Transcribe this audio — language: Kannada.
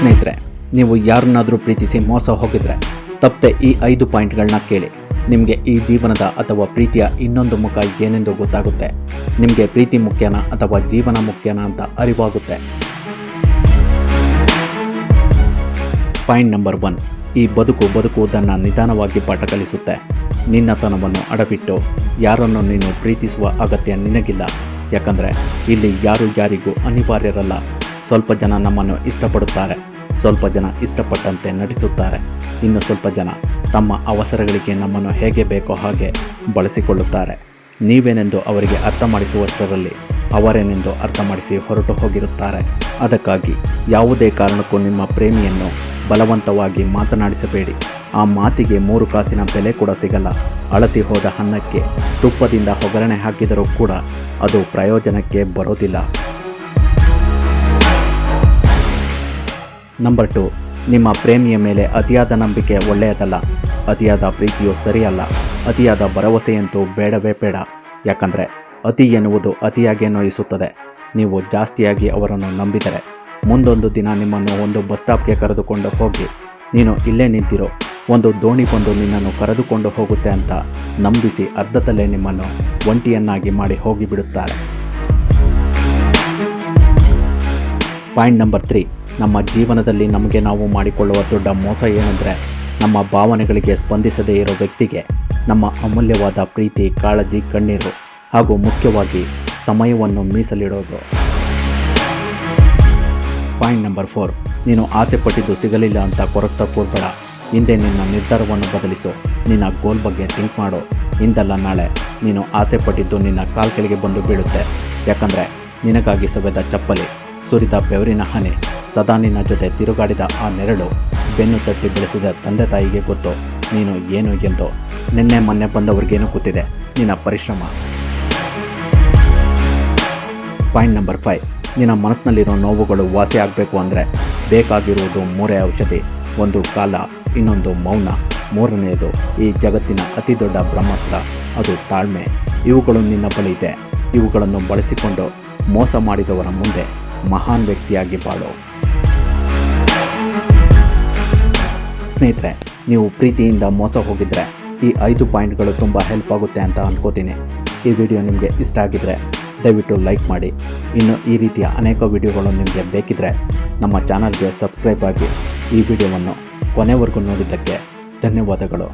ಸ್ನೇಹಿತರೆ, ನೀವು ಯಾರನ್ನಾದರೂ ಪ್ರೀತಿಸಿ ಮೋಸ ಹೋಗಿದ್ರೆ ತಪ್ಪದೆ ಈ ಐದು ಪಾಯಿಂಟ್ಗಳನ್ನ ಕೇಳಿ. ನಿಮಗೆ ಈ ಜೀವನದ ಅಥವಾ ಪ್ರೀತಿಯ ಇನ್ನೊಂದು ಮುಖ ಏನೆಂದು ಗೊತ್ತಾಗುತ್ತೆ. ನಿಮಗೆ ಪ್ರೀತಿ ಮುಖ್ಯನ ಅಥವಾ ಜೀವನ ಮುಖ್ಯನ ಅಂತ ಅರಿವಾಗುತ್ತೆ. ಪಾಯಿಂಟ್ ನಂಬರ್ ಒನ್, ಈ ಬದುಕು ಬದುಕುವುದನ್ನು ನಿಧಾನವಾಗಿ ಪಾಠ ಕಲಿಸುತ್ತೆ ನಿನ್ನತನವನ್ನು ಅಡಬಿಟ್ಟು ಯಾರನ್ನು ನೀನು ಪ್ರೀತಿಸುವ ಅಗತ್ಯ ನಿನಗಿಲ್ಲ. ಯಾಕಂದರೆ ಇಲ್ಲಿ ಯಾರು ಯಾರಿಗೂ ಅನಿವಾರ್ಯರಲ್ಲ. ಸ್ವಲ್ಪ ಜನ ನಮ್ಮನ್ನು ಇಷ್ಟಪಡುತ್ತಾರೆ. ಸ್ವಲ್ಪ ಜನ ಇಷ್ಟಪಟ್ಟಂತೆ ನಟಿಸುತ್ತಾರೆ. ಇನ್ನು ಸ್ವಲ್ಪ ಜನ ತಮ್ಮ ಅವಸರಗಳಿಗೆ ನಮ್ಮನ್ನು ಹೇಗೆ ಬೇಕೋ ಹಾಗೆ ಬಳಸಿಕೊಳ್ಳುತ್ತಾರೆ. ನೀವೇನೆಂದು ಅವರಿಗೆ ಅರ್ಥ ಮಾಡಿಸುವಷ್ಟರಲ್ಲಿ ಅವರೇನೆಂದು ಅರ್ಥ ಮಾಡಿಸಿ ಹೊರಟು ಹೋಗಿರುತ್ತಾರೆ. ಅದಕ್ಕಾಗಿ ಯಾವುದೇ ಕಾರಣಕ್ಕೂ ನಿಮ್ಮ ಪ್ರೇಮಿಯನ್ನು ಬಲವಂತವಾಗಿ ಮಾತನಾಡಿಸಬೇಡಿ. ಆ ಮಾತಿಗೆ ಮೂರು ಕಾಸಿನ ಬೆಲೆ ಕೂಡ ಸಿಗಲ್ಲ. ಅಳಸಿ ಹೋದ ಅನ್ನಕ್ಕೆ ತುಪ್ಪದಿಂದ ಹೊಗರಣೆ ಹಾಕಿದರೂ ಕೂಡ ಅದು ಪ್ರಯೋಜನಕ್ಕೆ ಬರೋದಿಲ್ಲ. ನಂಬರ್ ಟು ನಿಮ್ಮ ಪ್ರೇಮಿಯ ಮೇಲೆ ಅತಿಯಾದ ನಂಬಿಕೆ ಒಳ್ಳೆಯದಲ್ಲ. ಅತಿಯಾದ ಪ್ರೀತಿಯು ಸರಿಯಲ್ಲ. ಅತಿಯಾದ ಭರವಸೆಯಂತೂ ಬೇಡವೇ ಬೇಡ. ಯಾಕಂದರೆ ಅತಿ ಎನ್ನುವುದು ಅತಿಯಾಗಿ ನೋಯಿಸುತ್ತದೆ. ನೀವು ಜಾಸ್ತಿಯಾಗಿ ಅವರನ್ನು ನಂಬಿದರೆ ಮುಂದೊಂದು ದಿನ ನಿಮ್ಮನ್ನು ಒಂದು ಬಸ್ ಸ್ಟಾಪ್ಗೆ ಕರೆದುಕೊಂಡು ಹೋಗಿ. ನೀನು ಇಲ್ಲೇ ನಿಂತಿರೋ. ಒಂದು ದೋಣಿ ಬಂದು ನಿನ್ನನ್ನು ಕರೆದುಕೊಂಡು ಹೋಗುತ್ತೆ ಅಂತ ನಂಬಿಸಿ ಅರ್ಧದಲ್ಲೇ ನಿಮ್ಮನ್ನು ಒಂಟಿಯನ್ನಾಗಿ ಮಾಡಿ ಹೋಗಿಬಿಡುತ್ತಾರೆ. ಪಾಯಿಂಟ್ ನಂಬರ್ ತ್ರೀ ನಮ್ಮ ಜೀವನದಲ್ಲಿ ನಮಗೆ ನಾವು ಮಾಡಿಕೊಳ್ಳುವ ದೊಡ್ಡ ಮೋಸ ಏನೆಂದರೆ ನಮ್ಮ ಭಾವನೆಗಳಿಗೆ ಸ್ಪಂದಿಸದೇ ಇರೋ ವ್ಯಕ್ತಿಗೆ ನಮ್ಮ ಅಮೂಲ್ಯವಾದ ಪ್ರೀತಿ, ಕಾಳಜಿ, ಕಣ್ಣೀರು ಹಾಗೂ ಮುಖ್ಯವಾಗಿ ಸಮಯವನ್ನು ಮೀಸಲಿಡೋದು. Point number four. ನೀನು ಆಸೆ ಪಟ್ಟಿದ್ದು ಸಿಗಲಿಲ್ಲ ಅಂತ ಕೊರಗ್ತಾ ಕೂರ್ಬೇಡ. ಹಿಂದೆ ನಿನ್ನ ನಿರ್ಧಾರವನ್ನು ಬದಲಿಸು. ನಿನ್ನ ಗೋಲ್ ಬಗ್ಗೆ ಥಿಂಕ್ ಮಾಡು. ಇಂದಲ್ಲ ನಾಳೆ ನೀನು ಆಸೆ ಪಟ್ಟಿದ್ದು ನಿನ್ನ ಕಾಲ್ ಕೆಳಗೆ ಬಂದು ಬೀಳುತ್ತೆ. ಯಾಕಂದರೆ ನಿನಗಾಗಿ ಸವೆದ ಚಪ್ಪಲಿ, ಸುರಿದ ಬೆವರಿನ ಹನಿ. ಸದಾ ನಿನ್ನ ಜೊತೆ ತಿರುಗಾಡಿದ ಆ ನೆರಳು ಬೆನ್ನು ತಟ್ಟಿ ಬೆಳೆಸಿದ ತಂದೆ ತಾಯಿಗೆ ಗೊತ್ತು. ನೀನು ಏನು ಎಂದು. ನಿನ್ನೆ ಮೊನ್ನೆ ಬಂದವ್ರಿಗೇನು ಗೊತ್ತಿದೆ. ನಿನ್ನ ಪರಿಶ್ರಮ. Point number five. ನಿನ್ನ ಮನಸ್ಸಿನಲ್ಲಿರೋ ನೋವುಗಳು ವಾಸಿ ಆಗಬೇಕು ಅಂದರೆ ಬೇಕಾಗಿರುವುದು ಮೂರೇ ಔಷಧಿ, ಒಂದು ಕಾಲ, ಇನ್ನೊಂದು ಮೌನ. ಮೂರನೆಯದು, ಈ ಜಗತ್ತಿನ ಅತಿ ದೊಡ್ಡ ಬ್ರಹ್ಮಾಸ್ತ್ರ, ಅದು ತಾಳ್ಮೆ. ಇವುಗಳು ನಿನ್ನ ಬಳಿ ಇದೆ. ಇವುಗಳನ್ನು ಬಳಸಿಕೊಂಡು ಮೋಸ ಮಾಡಿದವರ ಮುಂದೆ ಮಹಾನ್ ವ್ಯಕ್ತಿಯಾಗಿ ಬಾಳು. ಸ್ನೇಹಿತರೆ, ನೀವು ಪ್ರೀತಿಯಿಂದ ಮೋಸ ಹೋಗಿದ್ರೆ ಈ ಐದು ಪಾಯಿಂಟ್ಗಳು ತುಂಬ ಹೆಲ್ಪ್ ಆಗುತ್ತೆ ಅಂತ ಅಂದ್ಕೋತೀನಿ ಈ ವಿಡಿಯೋ ನಿಮಗೆ ಇಷ್ಟ ಆಗಿದ್ರೆ ದಯವಿಟ್ಟು ಲೈಕ್ ಮಾಡಿ. ಇನ್ನು ಈ ರೀತಿಯ ಅನೇಕ ವಿಡಿಯೋಗಳು ನಿಮಗೆ ಬೇಕಿದ್ರೆ ನಮ್ಮ ಚಾನಲ್ಗೆ ಸಬ್ಸ್ಕ್ರೈಬ್ ಆಗಿ ಈ ವಿಡಿಯೋವನ್ನು ಕೊನೆವರೆಗೂ ನೋಡಿದ್ದಕ್ಕೆ ಧನ್ಯವಾದಗಳು.